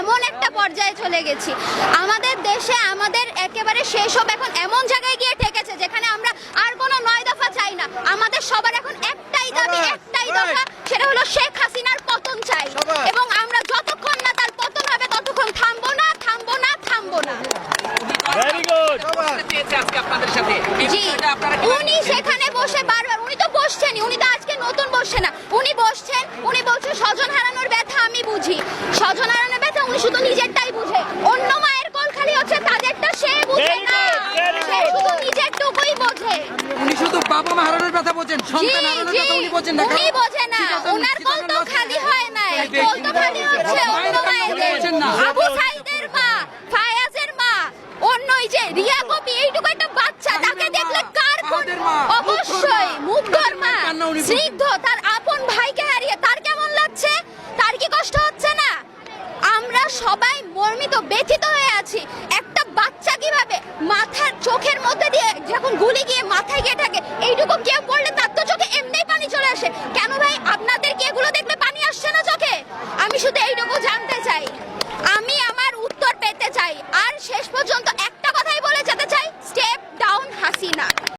এমন একটা পর্যায়ে চলে গেছি। আমাদের দেশে আমাদের একেবারে সেসব এখন এমন জায়গায় গিয়ে ঠেকেছে যেখানে আমরা আর কোনো নয় দফা চাই না। আমাদের সবার এখন একটাই দাবি একটাই দফা সেটা হলো শেখ হাসিনার পতন চাই। এবং আমরা যতক্ষণ না তার পতন হবে ততক্ষণ থামবো না থামবো না থামবো না। ভেরি গুড আপনাদের সাথে। জি উনি সেখানে বসে বারবার উনি তো বসছেনই উনি তো আজকে নতুন বসছে না উনি বসছেন উনি বলছেন স্বজন হারানোর ব্যথা আমি বুঝি স্বজন হারানোর ব্যথা উনি শুধু নিজেরটাই বুঝে। অন্য মায়ের কোল খালি হচ্ছে তাদেরটা সে বুঝে না। সে শুধু নিজেরটুকুই বোঝে। উনি শুধু বাবা মা হারানোর কথা বোঝেন সন্তান হারানোর কথা উনি বোঝেন না উনি বোঝে না। ওনার কোল তো খালি হয় এই কোল তো খালি হচ্ছে অন্য মায়ের না। আবু সাইদের মা ফায়াজের মা অন্য ওই যে রিয়া কপি এইটুকু একটা বাচ্চা তাকে দেখলে কার অবশ্যই মুগ্ধর মা। স্নিগ্ধ তার আপন ভাইকে সবাই মর্মিত ব্যথিত হয়ে আছি। একটা বাচ্চা কীভাবে মাথার চোখের মধ্যে দিয়ে যখন গুলি গিয়ে মাথায় গিয়ে থাকে এইটুকু কেউ পড়লে তার তো চোখে এমনি পানি চলে আসে। কেন ভাই, আপনাদের কি এগুলো দেখলে পানি আসছে না চোখে? আমি শুধু এইটুকু জানতে চাই।